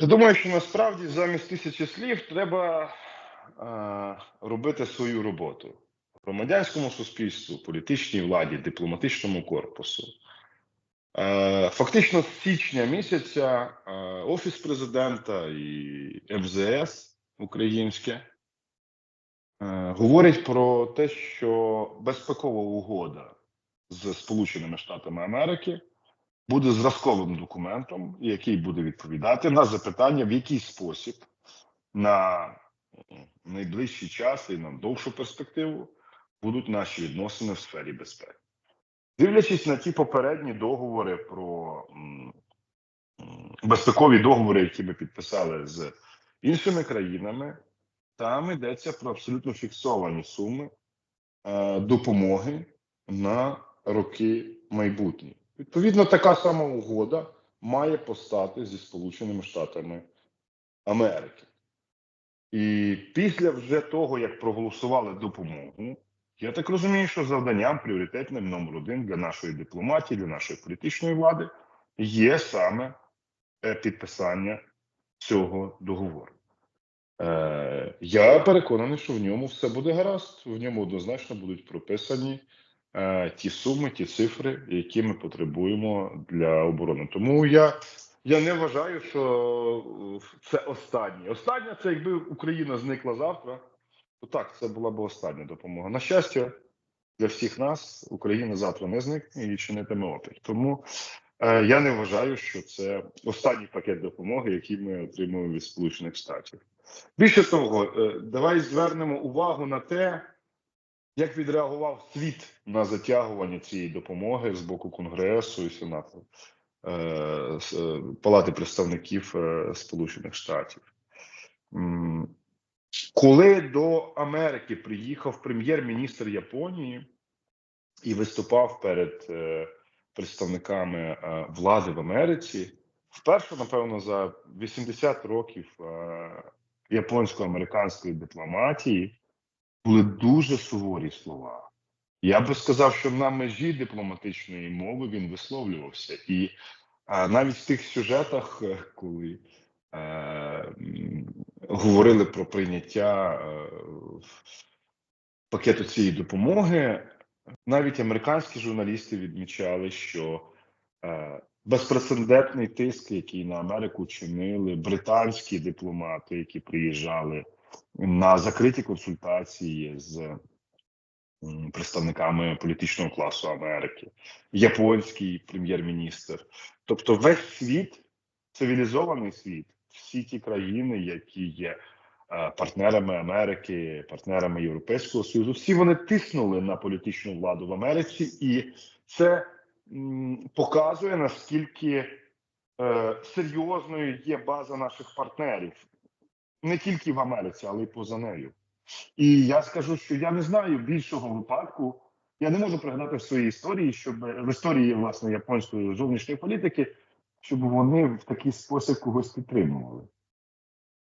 Я думаю, що насправді замість тисячі слів треба е, робити свою роботу громадянському суспільству, політичній владі, дипломатичному корпусу. Е, фактично, з січня місяця е, Офіс президента і МЗС українське е, говорить про те, що безпекова угода з Сполученими Штатами Америки буде зразковим документом, який буде відповідати на запитання, в який спосіб на найближчий час і на довшу перспективу будуть наші відносини в сфері безпеки. Дивлячись на ті попередні договори про безпекові договори, які ми підписали з іншими країнами, там йдеться про абсолютно фіксовані суми е, допомоги на роки майбутні. Відповідно, така сама угода має постати зі Сполученими Штатами Америки. І після вже того, як проголосували допомогу, я так розумію, що завданням пріоритетним номер один для нашої дипломатії, для нашої політичної влади є саме е, підписання цього договору. Е, я переконаний, що в ньому все буде гаразд. В ньому однозначно будуть прописані ті суми, ті цифри, які ми потребуємо для оборони. Тому я, я не вважаю, що е, це останнє. Останнє це якби Україна зникла завтра. То так, це була б остання допомога. На щастя, для всіх нас Україна завтра не зникне і чинитиме опір. Тому е, я не вважаю, що це останній пакет допомоги, який ми отримуємо від Сполучених Штатів. Більше того, е, давай звернемо увагу на те, як відреагував світ на затягування цієї допомоги з боку Конгресу і Сенату е, е, Палати представників е, Сполучених Штатів. Коли до Америки приїхав прем'єр-міністр Японії і виступав перед представниками влади в Америці, вперше, напевно, за 80 років японсько-американської дипломатії були дуже суворі слова. Я би сказав, що на межі дипломатичної мови він висловлювався. І а, навіть в тих сюжетах, е, коли е, говорили про прийняття е, пакету цієї допомоги, навіть американські журналісти відмічали, що е, безпрецедентний тиск, який на Америку чинили британські дипломати, які приїжджали на закриті консультації з представниками політичного класу Америки, японський прем'єр-міністр, тобто весь світ, цивілізований світ, всі ті країни, які є е, партнерами Америки, партнерами Європейського Союзу, всі вони тиснули на політичну владу в Америці, і це показує наскільки е, серйозною є база наших партнерів не тільки в Америці, але й поза нею. І я скажу, що я не знаю більшого випадку. Я не можу пригадати в своїй історії, щоб в історії власне японської зовнішньої політики, щоб вони в такий спосіб когось підтримували,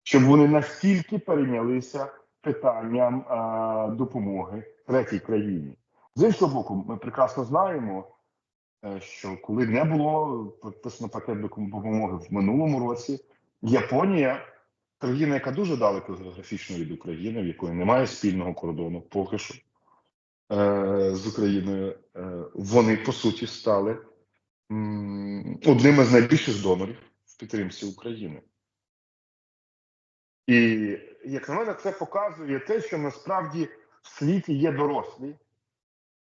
щоб вони настільки перейнялися питанням а, допомоги третій країні. З іншого боку, ми прекрасно знаємо, е, що коли не було підписано пакет допомоги в минулому році, Японія країна, яка дуже далеко географічно від України, в якої немає спільного кордону, поки що е, з Україною, е, вони по суті стали м, одним із найбільших донорів в підтримці України. І як на мене, це показує те, що насправді в світі є дорослі,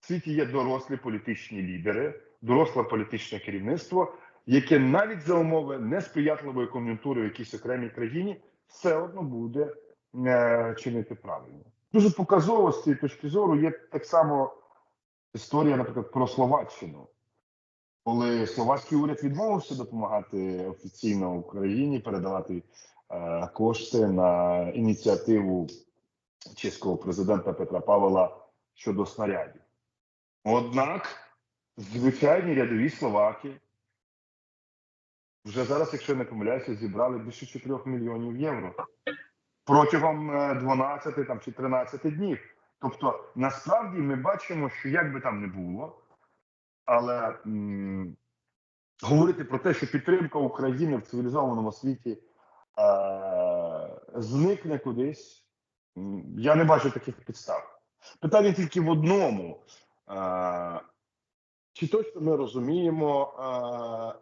в світі є дорослі політичні лідери, доросле політичне керівництво, яке навіть за умови несприятливої кон'юнктури в якійсь окремій країні все одно буде е, чинити правильно. Дуже показово з цієї точки зору є так само історія, наприклад, про Словаччину. Коли словацький уряд відмовився допомагати офіційно Україні передавати е, кошти на ініціативу чеського президента Петра Павла щодо снарядів. Однак звичайні рядові словаки вже зараз, якщо я не помиляюся, зібрали більше 4 мільйонів євро протягом е, 12 там, чи 13 днів. Тобто, насправді ми бачимо, що як би там не було, але м, говорити про те, що підтримка України в цивілізованому світі е, зникне кудись. Я не бачу таких підстав. Питання тільки в одному. Е, чи точно ми розуміємо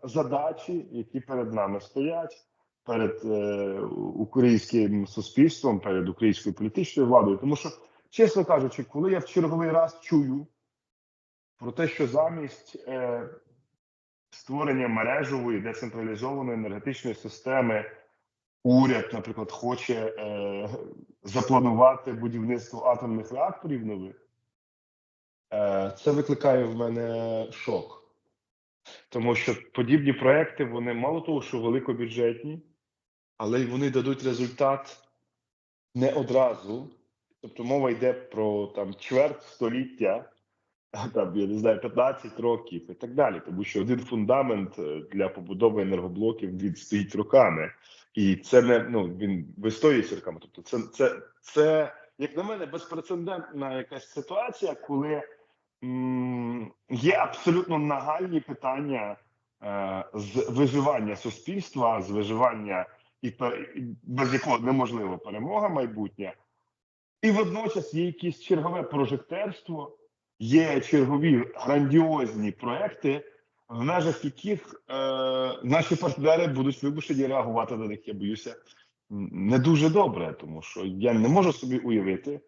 е, задачі, які перед нами стоять, перед е, українським суспільством, перед українською політичною владою? Тому що, чесно кажучи, коли я в черговий раз чую про те, що замість е, створення мережевої децентралізованої енергетичної системи уряд, наприклад, хоче е, запланувати будівництво атомних реакторів нових, це викликає в мене шок. Тому що подібні проекти, вони мало того, що великобюджетні, але й вони дадуть результат не одразу. Тобто мова йде про там чверть століття, там, я не знаю, 15 років і так далі. Тому що один фундамент е, для побудови енергоблоків він стоїть роками. І це не ну він вистоюється роками. Тобто, це, це, це, як на мене, безпрецедентна якась ситуація, коли є абсолютно нагальні питання е, з виживання суспільства, з виживання і без якого неможлива перемога майбутня. І водночас є якесь чергове прожектерство, є чергові грандіозні проекти, в межах яких е, наші партнери будуть вимушені реагувати на них. Я боюся не дуже добре, тому що я не можу собі уявити,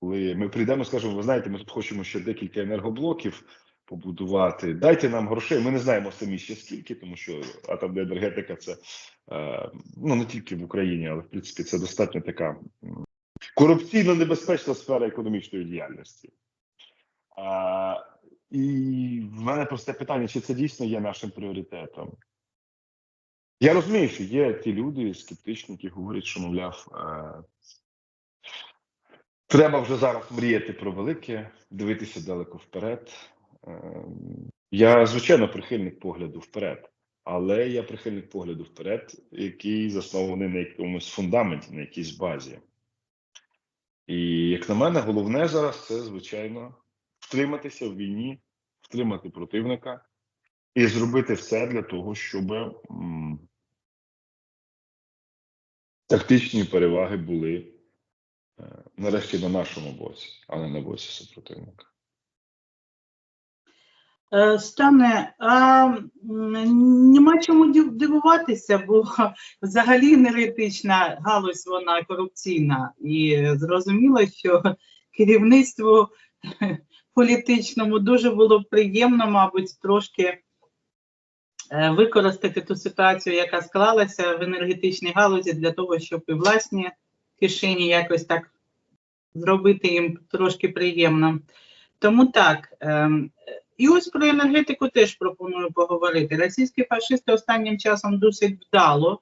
коли ми прийдемо, скажемо, ви знаєте, ми тут хочемо ще декілька енергоблоків побудувати. Дайте нам грошей. Ми не знаємо самі ще скільки, тому що атомна енергетика це е, ну не тільки в Україні, але в принципі це достатньо така корупційно небезпечна сфера економічної діяльності. А, і в мене просте питання: чи це дійсно є нашим пріоритетом? Я розумію, що є ті люди скептичні, які говорять, що, мовляв, е, треба вже зараз мріяти про велике, дивитися далеко вперед. Е, я, звичайно, прихильник погляду вперед, але я прихильник погляду вперед, який заснований на якомусь фундаменті, на якійсь базі. І, як на мене, головне зараз це, звичайно, втриматися в війні, втримати противника і зробити все для того, щоб м, тактичні переваги були нарешті на нашому боці, а не на боці супротивника. Е, Стане, а нема чому дивуватися, бо взагалі енергетична галузь вона корупційна. І зрозуміло, що керівництву політичному дуже було приємно, мабуть, трошки е, використати ту ситуацію, яка склалася в енергетичній галузі, для того, щоб і власні кишені якось так зробити їм трошки приємно. Тому так. ем, і ось про енергетику теж пропоную поговорити. Російські фашисти останнім часом досить вдало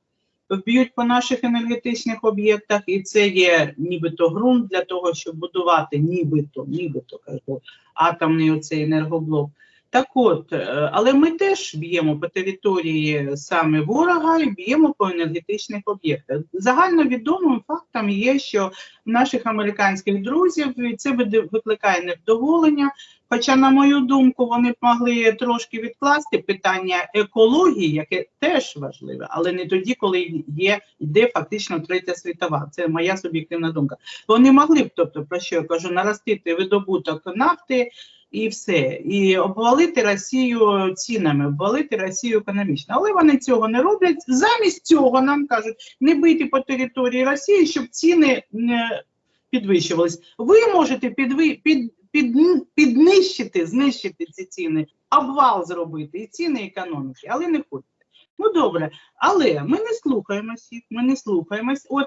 б'ють по наших енергетичних об'єктах, і це є нібито ґрунт для того, щоб будувати нібито, нібито кажу, атомний оцей енергоблок. Так от, е, але ми теж б'ємо по території саме ворога і б'ємо по енергетичних об'єктах. Загальновідомим фактом є, що наших американських друзів це викликає невдоволення. Хоча, на мою думку, вони б могли трошки відкласти питання екології, яке теж важливе, але не тоді, коли є йде фактично третя світова. Це моя суб'єктивна думка. Вони могли б, тобто, про що я кажу, наростити видобуток нафти і все, і обвалити Росію цінами, обвалити Росію економічно. Але вони цього не роблять. Замість цього нам кажуть не бити по території Росії, щоб ціни не підвищувались. Ви можете підви, під, під, піднищити, знищити ці ціни, обвал зробити і ціни економіки, але не хочете. Ну добре, але ми не слухаємось їх, ми не слухаємось. От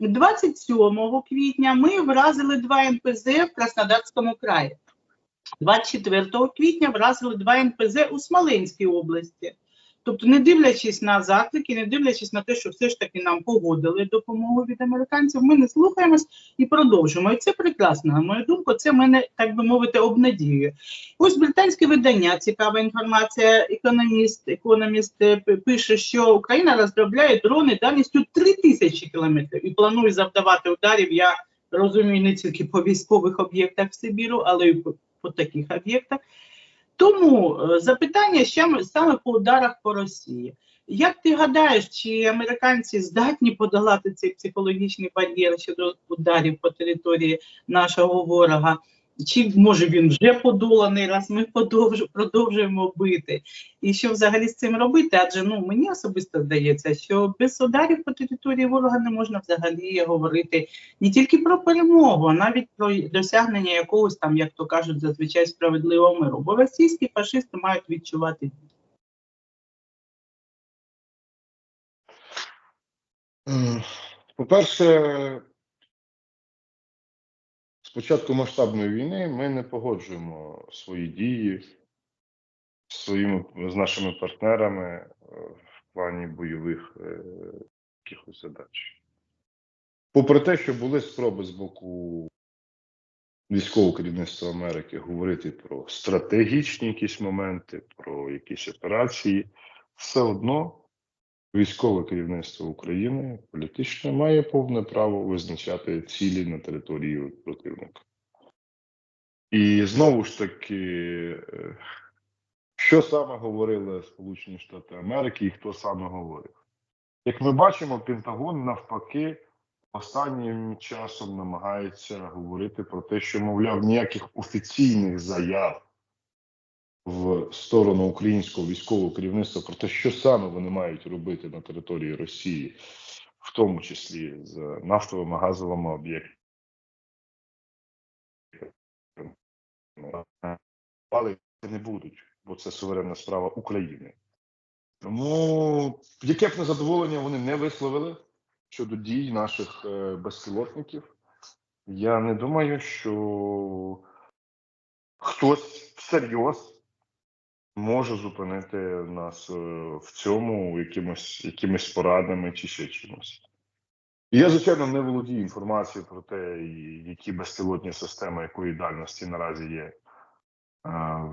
27 квітня ми вразили два НПЗ в Краснодарському краї. 24 квітня вразили два НПЗ у Смоленській області. Тобто, не дивлячись на заклики, не дивлячись на те, що все ж таки нам погодили допомогу від американців, ми не слухаємось і продовжуємо. І це прекрасно. На мою думку, це мене, так би мовити, обнадіює. Ось британське видання, цікава інформація. Економіст, економіст е, пише, що Україна розробляє дрони дальністю 3000 кілометрів і планує завдавати ударів. Я розумію не тільки по військових об'єктах в Сибіру, але й по, таких об'єктах. Тому е, запитання ще саме по ударах по Росії. Як ти гадаєш, чи американці здатні подолати цей психологічний бар'єр щодо ударів по території нашого ворога? Чи може він вже подоланий, раз ми продовжуємо бити? І що взагалі з цим робити? Адже ну мені особисто здається, що без ударів по території ворога не можна взагалі говорити не тільки про перемогу, а навіть про досягнення якогось там, як то кажуть, зазвичай справедливого миру. Бо російські фашисти мають відчувати По-перше, з початку масштабної війни ми не погоджуємо свої дії своїми з нашими партнерами е, в плані бойових е, якихось задач. Попри те, що були спроби з боку військового керівництва Америки говорити про стратегічні якісь моменти, про якісь операції, все одно військове керівництво України політичне має повне право визначати цілі на території противника. І знову ж таки, е, що саме говорили Сполучені Штати Америки і хто саме говорив? Як ми бачимо, Пентагон навпаки останнім часом намагається говорити про те, що, мовляв, ніяких офіційних заяв в сторону українського військового керівництва про те, що саме вони мають робити на території Росії, в тому числі з нафтовими газовими об'єктами. Але не будуть, бо це суверенна справа України. Тому яке б незадоволення вони не висловили щодо дій наших е, безпілотників, я не думаю, що хтось всерйоз може зупинити нас е, в цьому якимось, якимись порадами чи ще чимось. Я, звичайно, не володію інформацією про те, які безпілотні системи якої дальності наразі є е,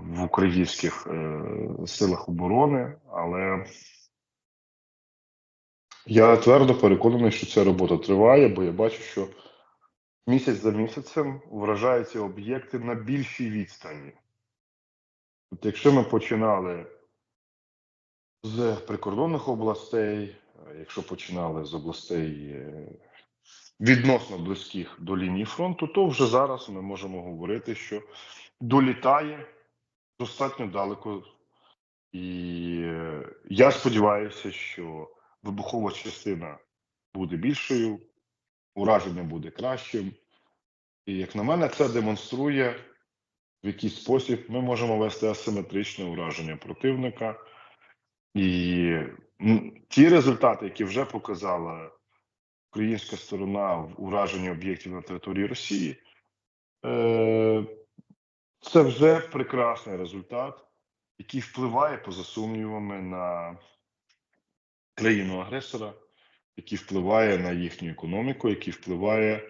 в українських е, силах оборони, але я твердо переконаний, що ця робота триває, бо я бачу, що місяць за місяцем вражаються об'єкти на більшій відстані. От якщо ми починали з прикордонних областей, е, якщо починали з областей е, відносно близьких до лінії фронту, то вже зараз ми можемо говорити, що долітає достатньо далеко. І е, я сподіваюся, що вибухова частина буде більшою, ураження буде кращим. І як на мене, це демонструє в який спосіб ми можемо вести асиметричне ураження противника. І ті результати, які вже показала українська сторона в ураженні об'єктів на території Росії, е, це вже прекрасний результат, який впливає поза сумнівами на країну-агресора, який впливає на їхню економіку, який впливає е,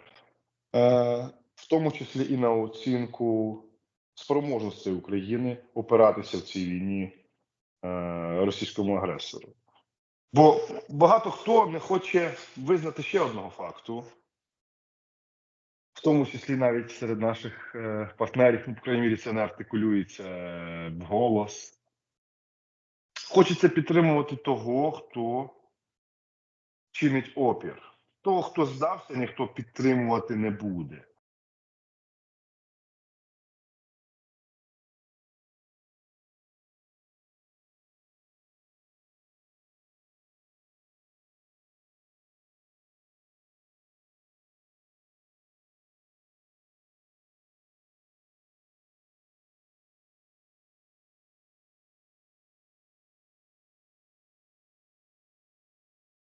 в тому числі і на оцінку спроможності України опиратися в цій війні е, російському агресору. Бо багато хто не хоче визнати ще одного факту, в тому числі навіть серед наших е, партнерів, ну, по крайній мірі, це не артикулюється е, вголос. Хочеться підтримувати того, хто чинить опір. Того, хто здався, ніхто підтримувати не буде.